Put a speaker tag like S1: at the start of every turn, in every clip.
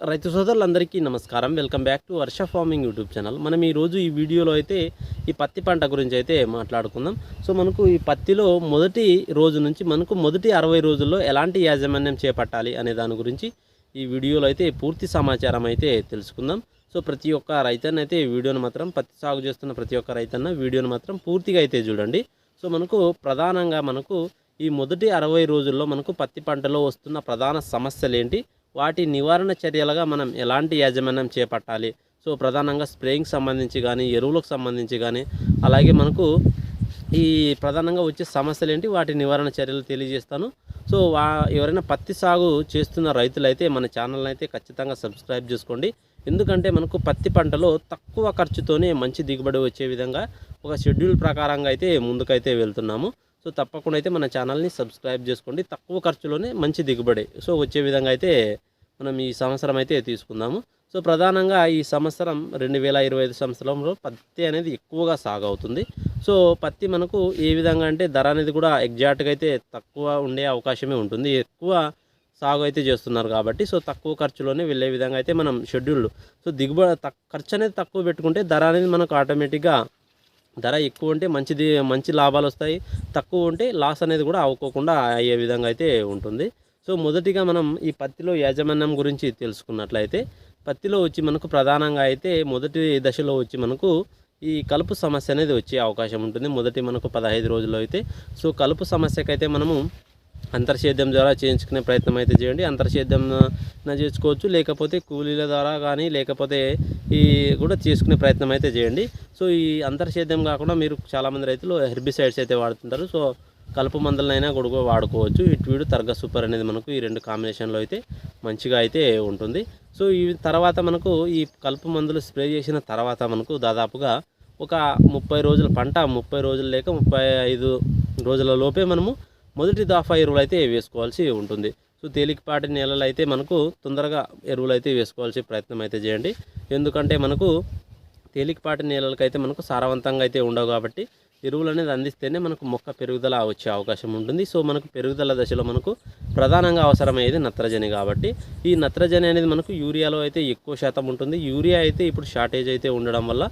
S1: రైతు సోదరులందరికీ నమస్కారం. Welcome back to Varsha farming YouTube channel మనం ఈరోజు ఈ వీడియోలో అయితే ఈ పత్తి పంట గురించి అయితే మాట్లాడుకుందాం. సో మనకు ఈ పత్తిలో మొదటి రోజు నుంచి మనకు మొదటి అరవై రోజుల్లో ఎలాంటి యాజమాన్యం చేపట్టాలి అనే దాని గురించి ఈ వీడియోలో అయితే పూర్తి సమాచారం అయితే తెలుసుకుందాం. సో ప్రతి ఒక్క రైతన్న అయితే వీడియోను మాత్రం పత్తి సాగు చేస్తున్న ప్రతి ఒక్క రైతన్న వీడియోను మాత్రం పూర్తిగా అయితే చూడండి. సో మనకు ప్రధానంగా మనకు ఈ మొదటి అరవై రోజుల్లో మనకు పత్తి పంటలో వస్తున్న ప్రధాన సమస్యలు ఏంటి? వాటి నివారణ చర్యలుగా మనం ఎలాంటి యాజమాన్యం చేపట్టాలి? సో ప్రధానంగా స్ప్రేయింగ్ సంబంధించి కానీ ఎరువులకు సంబంధించి కానీ అలాగే మనకు ఈ ప్రధానంగా వచ్చే సమస్యలు ఏంటి? వాటి నివారణ చర్యలు తెలియజేస్తాను. సో వా ఎవరైనా పత్తి సాగు చేస్తున్న రైతులైతే మన ఛానల్ని అయితే ఖచ్చితంగా సబ్స్క్రైబ్ చేసుకోండి. ఎందుకంటే మనకు పత్తి పంటలో తక్కువ ఖర్చుతోనే మంచి దిగుబడి వచ్చే విధంగా ఒక షెడ్యూల్ ప్రకారంగా అయితే ముందుకైతే వెళ్తున్నాము. సో తప్పకుండా అయితే మన ఛానల్ని సబ్స్క్రైబ్ చేసుకోండి. తక్కువ ఖర్చులోనే మంచి దిగుబడి సో వచ్చే విధంగా అయితే మనం ఈ సంవత్సరం అయితే తీసుకుందాము. సో ప్రధానంగా ఈ సంవత్సరం రెండు వేల ఇరవై ఐదు సంవత్సరంలో పత్తి అనేది ఎక్కువగా సాగు అవుతుంది సో పత్తి మనకు ఏ విధంగా అంటే ధర అనేది కూడా ఎగ్జాక్ట్గా అయితే తక్కువ ఉండే అవకాశమే ఉంటుంది. ఎక్కువ సాగు అయితే చేస్తున్నారు కాబట్టి సో తక్కువ ఖర్చులోనే వెళ్ళే విధంగా అయితే మనం షెడ్యూల్ సో దిగుబడి ఖర్చు అనేది తక్కువ పెట్టుకుంటే ధర అనేది మనకు ఆటోమేటిక్గా ధర ఎక్కువ ఉంటే మంచిది మంచి లాభాలు వస్తాయి. తక్కువ ఉంటే లాస్ అనేది కూడా అవ్వకోకుండా అయ్యే విధంగా అయితే ఉంటుంది. సో మొదటిగా మనం ఈ పత్తిలో యాజమాన్యం గురించి తెలుసుకున్నట్లయితే పత్తిలో వచ్చి మనకు ప్రధానంగా అయితే మొదటి దశలో వచ్చి మనకు ఈ కలుపు సమస్య అనేది వచ్చే అవకాశం ఉంటుంది. మొదటి మనకు పదహైదు రోజులు అయితే. సో కలుపు సమస్యకైతే మనము అంతర్సేద్యం ద్వారా చేయించుకునే ప్రయత్నం అయితే చేయండి. అంతర్సేద్యం చేసుకోవచ్చు. లేకపోతే కూలీల ద్వారా కానీ లేకపోతే ఈ కూడా చేసుకునే ప్రయత్నం అయితే చేయండి. సో ఈ అంతర్సేద్యం కాకుండా మీరు చాలామంది రైతులు హెర్బిసైడ్స్ అయితే వాడుతుంటారు. సో కలుపు మందులనైనా కూడా వాడుకోవచ్చు. ఇటు వీడు తర్గ సూపర్ అనేది మనకు ఈ రెండు కాంబినేషన్లో అయితే మంచిగా అయితే ఉంటుంది. సో ఈ తర్వాత మనకు ఈ కలుపు మందులు స్ప్రే చేసిన తర్వాత మనకు దాదాపుగా ఒక ముప్పై రోజుల పంట ముప్పై రోజులు లేక ముప్పై ఐదు రోజుల లోపే మనము మొదటి దాఫా ఎరువులు అయితే వేసుకోవాల్సి ఉంటుంది. సో తేలికపాటి నేలలు అయితే మనకు తొందరగా ఎరువులు అయితే వేసుకోవాల్సి ప్రయత్నం అయితే చేయండి. ఎందుకంటే మనకు తేలికపాటి నేలలకైతే మనకు సారవంతంగా అయితే ఉండవు కాబట్టి ఎరువులు అనేది అందిస్తేనే మనకు మొక్క పెరుగుదల వచ్చే అవకాశం ఉంటుంది. సో మనకు పెరుగుదల దశలో మనకు ప్రధానంగా అవసరమయ్యేది నత్రజని కాబట్టి ఈ నత్రజని అనేది మనకు యూరియాలో అయితే ఎక్కువ శాతం ఉంటుంది. యూరియా అయితే ఇప్పుడు షార్టేజ్ అయితే ఉండడం వల్ల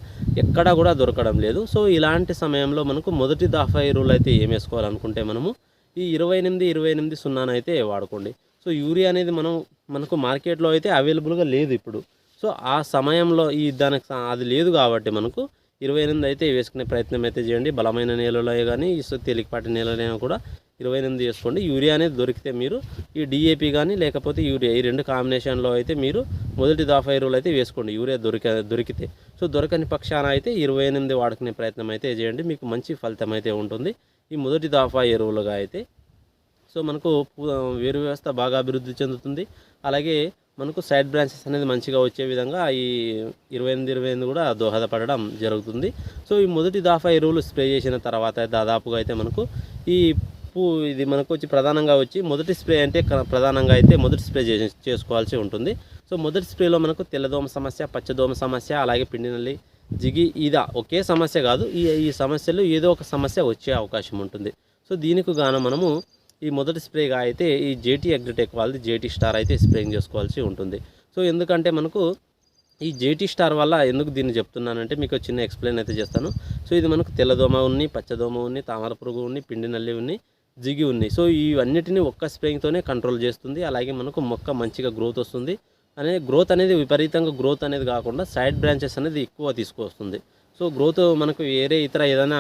S1: ఎక్కడా కూడా దొరకడం లేదు. సో ఇలాంటి సమయంలో మనకు మొదటి దాఫా ఎరువులు అయితే ఏం వేసుకోవాలనుకుంటే మనము ఈ ఇరవై ఎనిమిది ఇరవై ఎనిమిది సున్నానైతే వాడుకోండి. సో యూరియా అనేది మనం మనకు మార్కెట్లో అయితే అవైలబుల్గా లేదు ఇప్పుడు. సో ఆ సమయంలో ఈ దానికి అది లేదు కాబట్టి మనకు ఇరవై ఎనిమిది అయితే వేసుకునే ప్రయత్నం అయితే చేయండి. బలమైన నేలలో కానీ ఇసు తేలికపాటి నేలలైనా కూడా ఇరవై ఎనిమిది వేసుకోండి. యూరియా అనేది దొరికితే మీరు ఈ డిఏపి కానీ లేకపోతే యూరియా ఈ రెండు కాంబినేషన్లో అయితే మీరు మొదటి దాఫా ఎరువులు అయితే వేసుకోండి. యూరియా దొరిక దొరికితే. సో దొరకని పక్షాన అయితే ఇరవై ఎనిమిది వాడుకునే ప్రయత్నం అయితే చేయండి. మీకు మంచి ఫలితం అయితే ఉంటుంది. ఈ మొదటి దాఫా ఎరువులుగా అయితే. సో మనకు వేరు వ్యవస్థ బాగా అభివృద్ధి చెందుతుంది. అలాగే మనకు సైడ్ బ్రాంచెస్ అనేది మంచిగా వచ్చే విధంగా ఈ ఇరవై ఎనిమిది ఇరవై ఎనిమిది కూడా దోహదపడడం జరుగుతుంది. సో ఈ మొదటి దాఫా ఎరువులు స్ప్రే చేసిన తర్వాత దాదాపుగా అయితే మనకు ఈ పూ ఇది మనకు వచ్చి ప్రధానంగా వచ్చి మొదటి స్ప్రే అంటే క- ప్రధానంగా అయితే మొదటి స్ప్రే చే చేసుకోవాల్సి ఉంటుంది. సో మొదటి స్ప్రేలో మనకు తెల్లదోమ సమస్య పచ్చదోమ సమస్య అలాగే పిండి నల్లి జిగి ఇదా ఒకే సమస్య కాదు ఈ ఈ సమస్యలు ఏదో ఒక సమస్య వచ్చే అవకాశం ఉంటుంది. సో దీనికి గాను మనము ఈ మొదటి స్ప్రేగా అయితే ఈ జేటీ అగ్రిటెక్ వాళ్ళది జేటీ స్టార్ అయితే స్ప్రేయింగ్ చేసుకోవాల్సి ఉంటుంది. సో ఎందుకంటే మనకు ఈ జేటీ స్టార్ వల్ల ఎందుకు దీన్ని చెప్తున్నానంటే మీకు చిన్న ఎక్స్ప్లెయిన్ అయితే చేస్తాను. సో ఇది మనకు తెల్లదోమ ఉన్ని పచ్చదోమ ఉన్ని తామర పురుగు ఉన్ని పిండి నల్లి ఉన్ని జిగి ఉంది సో ఇవన్నిటిని ఒక్క స్ప్రేయింగ్తోనే కంట్రోల్ చేస్తుంది. అలాగే మనకు మొక్క మంచిగా గ్రోత్ వస్తుంది. అనే గ్రోత్ అనేది విపరీతంగా గ్రోత్ అనేది కాకుండా సైడ్ బ్రాంచెస్ అనేది ఎక్కువ తీసుకువస్తుంది సో గ్రోత్ మనకు వేరే ఇతర ఏదైనా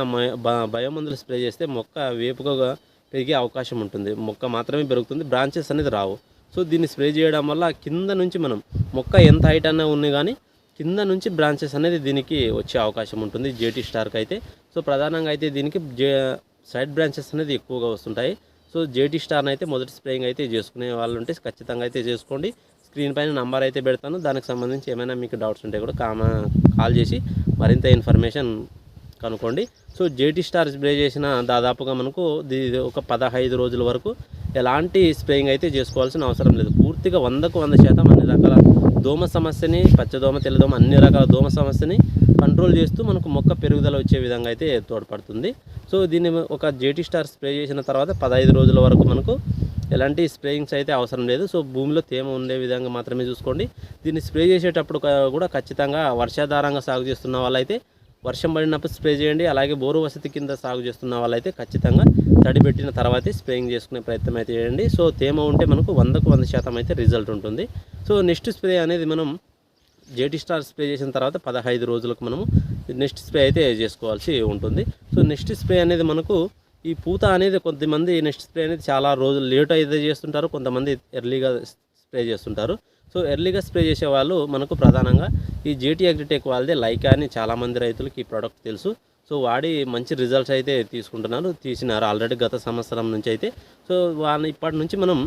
S1: బయోమందులు స్ప్రే చేస్తే మొక్క వేపుగా పెరిగే అవకాశం ఉంటుంది. మొక్క మాత్రమే పెరుగుతుంది బ్రాంచెస్ అనేది రావు. సో దీన్ని స్ప్రే చేయడం వల్ల కింద నుంచి మనం మొక్క ఎంత హైట్ అన్నా ఉంది కానీ కింద నుంచి బ్రాంచెస్ అనేది దీనికి వచ్చే అవకాశం ఉంటుంది. జేటీ స్టార్కి అయితే. సో ప్రధానంగా అయితే దీనికి జే సైడ్ బ్రాంచెస్ అనేది ఎక్కువగా వస్తుంటాయి. సో జేటీ స్టార్ అయితే మొదటి స్ప్రేయింగ్ అయితే చేసుకునే వాళ్ళు ఉంటే ఖచ్చితంగా అయితే చేసుకోండి. స్క్రీన్ పైన నంబర్ అయితే పెడతాను. దానికి సంబంధించి ఏమైనా మీకు డౌట్స్ ఉంటే కూడా కామ కాల్ చేసి మరింత ఇన్ఫర్మేషన్ కనుక్కోండి. సో జేటీ స్టార్ స్ప్రే చేసిన దాదాపుగా మనకు ఇది ఒక పదహైదు రోజుల వరకు ఎలాంటి స్ప్రేయింగ్ అయితే చేసుకోవాల్సిన అవసరం లేదు. పూర్తిగా వందకు వంద శాతం అన్ని రకాల దోమ సమస్యని పచ్చదోమ తెల్లదోమ అన్ని రకాల దోమ సమస్యని కంట్రోల్ చేస్తూ మనకు మొక్క పెరుగుదల వచ్చే విధంగా అయితే తోడ్పడుతుంది. సో దీన్ని ఒక జేటీ స్టార్ స్ప్రే చేసిన తర్వాత పదహైదు రోజుల వరకు మనకు ఎలాంటి స్ప్రేయింగ్స్ అయితే అవసరం లేదు. సో భూమిలో తేమ ఉండే విధంగా మాత్రమే చూసుకోండి. దీన్ని స్ప్రే చేసేటప్పుడు కూడా ఖచ్చితంగా వర్షాధారంగా సాగు చేస్తున్న వాళ్ళైతే వర్షం పడినప్పుడు స్ప్రే చేయండి. అలాగే బోరు వసతి కింద సాగు చేస్తున్న వాళ్ళైతే ఖచ్చితంగా తడిపెట్టిన తర్వాతే స్ప్రేయింగ్ చేసుకునే ప్రయత్నం అయితే చేయండి. సో తేమ ఉంటే మనకు వందకు వంద శాతం అయితే రిజల్ట్ ఉంటుంది. సో నెక్స్ట్ స్ప్రే అనేది మనం జేటీ స్టార్ స్ప్రే చేసిన తర్వాత పదహైదు రోజులకు మనము నెక్స్ట్ స్ప్రే అయితే చేసుకోవాల్సి ఉంటుంది. సో నెక్స్ట్ స్ప్రే అనేది మనకు ఈ పూత అనేది కొంతమంది నెక్స్ట్ స్ప్రే అనేది చాలా రోజులు లేట్ అయితే చేస్తుంటారు. కొంతమంది ఎర్లీగా స్ప్రే చేస్తుంటారు. సో ఎర్లీగా స్ప్రే చేసే వాళ్ళు మనకు ప్రధానంగా ఈ జేటీ అగ్రిటెక్ వాళ్ళదే లైకా అని చాలామంది రైతులకి ఈ ప్రోడక్ట్ తెలుసు. సో వాడి మంచి రిజల్ట్స్ అయితే తీసుకుంటున్నారు తీసినారు ఆల్రెడీ గత సంవత్సరం నుంచి అయితే. సో వాళ్ళ ఇప్పటి నుంచి మనం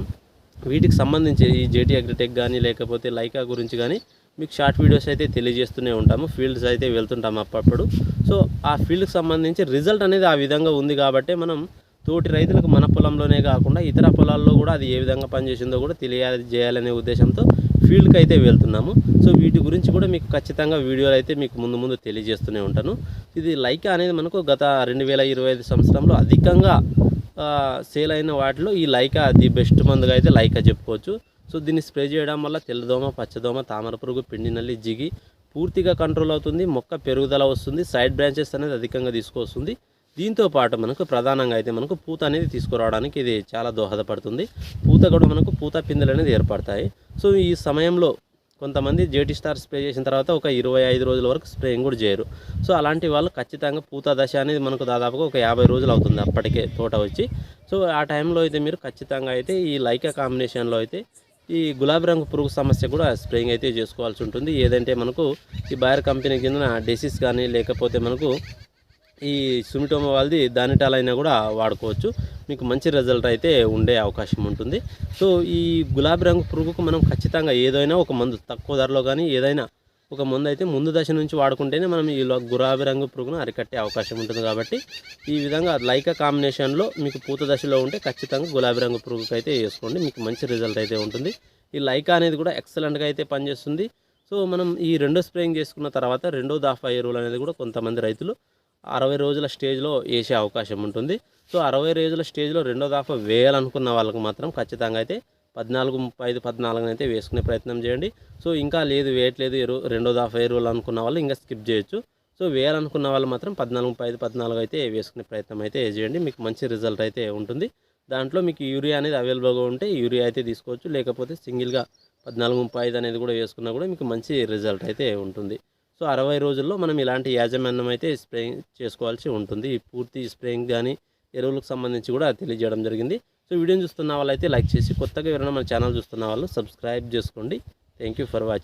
S1: వీటికి సంబంధించి ఈ జేటీ అగ్రిటెక్ కానీ లేకపోతే లైకా గురించి కానీ మీకు షార్ట్ వీడియోస్ అయితే తెలియజేస్తూనే ఉంటాము ఫీల్డ్స్ అయితే వెళ్తుంటాము అప్పుడప్పుడు. సో ఆ ఫీల్డ్కి సంబంధించి రిజల్ట్ అనేది ఆ విధంగా ఉంది కాబట్టి మనం తోటి రైతులకు మన పొలంలోనే కాకుండా ఇతర పొలాల్లో కూడా అది ఏ విధంగా పనిచేసిందో కూడా తెలియజేయాలనే చేయాలనే ఉద్దేశంతో ఫీల్డ్కి అయితే వెళ్తున్నాము. సో వీటి గురించి కూడా మీకు ఖచ్చితంగా వీడియోలు అయితే మీకు ముందు ముందు తెలియజేస్తూనే ఉంటాను. ఇది లైకా అనేది మనకు గత రెండు వేల ఇరవై ఐదు సంవత్సరంలో అధికంగా సేల్ అయిన వాటిలో ఈ లైకా ది బెస్ట్ మందుగా అయితే లైకా చెప్పుకోవచ్చు. సో దీన్ని స్ప్రే చేయడం వల్ల తెల్లదోమ పచ్చదోమ తామర పురుగు పిండి నల్లి జిగి పూర్తిగా కంట్రోల్ అవుతుంది. మొక్క పెరుగుదల వస్తుంది. సైడ్ బ్రాంచెస్ అనేది అధికంగా తీసుకొస్తుంది. దీంతో పాటు మనకు ప్రధానంగా అయితే మనకు పూత అనేది తీసుకురావడానికి ఇది చాలా దోహదపడుతుంది. పూత కూడా మనకు పూత పిందెలు అనేది ఏర్పడతాయి. సో ఈ సమయంలో కొంతమంది జేటీ స్టార్ స్ప్రే చేసిన తర్వాత ఒక ఇరవై ఐదు రోజుల వరకు స్ప్రేయింగ్ కూడా చేయరు. సో అలాంటి వాళ్ళు ఖచ్చితంగా పూత దశ అనేది మనకు దాదాపుగా ఒక యాభై రోజులు అవుతుంది అప్పటికే తోట వచ్చి. సో ఆ టైంలో అయితే మీరు ఖచ్చితంగా అయితే ఈ లైకా కాంబినేషన్లో అయితే ఈ గులాబీ రంగు పురుగు సమస్య కూడా స్ప్రేయింగ్ అయితే చేసుకోవాల్సి ఉంటుంది. ఏదంటే మనకు ఈ బయర్ కంపెనీ కింద డెసిస్ కానీ లేకపోతే మనకు ఈ సుమిటోమా వాళ్ళది దానిటాలైనా అయినా కూడా వాడుకోవచ్చు. మీకు మంచి రిజల్ట్ అయితే ఉండే అవకాశం ఉంటుంది. సో ఈ గులాబీ రంగు పురుగుకు మనం ఖచ్చితంగా ఏదైనా ఒక మందు తక్కువ ధరలో కానీ ఏదైనా ఒక మందు అయితే ముందు దశ నుంచి వాడుకుంటేనే మనం ఈ గులాబీ రంగు పురుగును అరికట్టే అవకాశం ఉంటుంది కాబట్టి ఈ విధంగా లైకా కాంబినేషన్లో మీకు పూత దశలో ఉంటే ఖచ్చితంగా గులాబీ రంగు పురుగుకు అయితే వేసుకోండి. మీకు మంచి రిజల్ట్ అయితే ఉంటుంది. ఈ లైకా అనేది కూడా ఎక్సలెంట్గా అయితే పనిచేస్తుంది. సో మనం ఈ రెండో స్ప్రేయింగ్ చేసుకున్న తర్వాత రెండో దాఫా ఎరువులు అనేది కూడా కొంతమంది రైతులు అరవై రోజుల స్టేజ్లో వేసే అవకాశం ఉంటుంది. సో అరవై రోజుల స్టేజ్లో రెండో దాఫా వేయాలనుకున్న వాళ్ళకి మాత్రం ఖచ్చితంగా అయితే పద్నాలుగు ముప్పై ఐదు పద్నాలుగు అయితే వేసుకునే ప్రయత్నం చేయండి. సో ఇంకా లేదు వేయట్లేదు ఎరువు రెండో దాఫా ఎరువులు అనుకున్న వాళ్ళు ఇంకా స్కిప్ చేయొచ్చు. సో వేయాలనుకున్న వాళ్ళు మాత్రం పద్నాలుగు ముప్పై ఐదు పద్నాలుగు అయితే వేసుకునే ప్రయత్నం అయితే చేయండి. మీకు మంచి రిజల్ట్ అయితే ఉంటుంది. దాంట్లో మీకు యూరియా అనేది అవైలబుల్గా ఉంటే యూరియా అయితే తీసుకోవచ్చు. లేకపోతే సింగిల్గా పద్నాలుగు ముప్పై ఐదు అనేది కూడా వేసుకున్నా కూడా మీకు మంచి రిజల్ట్ అయితే ఉంటుంది. సో అరవై రోజుల్లో మనం ఇలాంటి యాజమాన్యం అయితే స్ప్రేయింగ్ చేసుకోవాల్సి ఉంటుంది. ఈ పూర్తి స్ప్రేయింగ్ కానీ ఎరువులకు సంబంధించి కూడా తెలియజేయడం జరిగింది. సో వీడియోని చూస్తున్న వాళ్ళైతే లైక్ చేసి కొత్తగా ఎవరైనా మన ఛానల్ చూస్తున్న వాళ్ళు సబ్స్క్రైబ్ చేసుకోండి. Thank you for watching.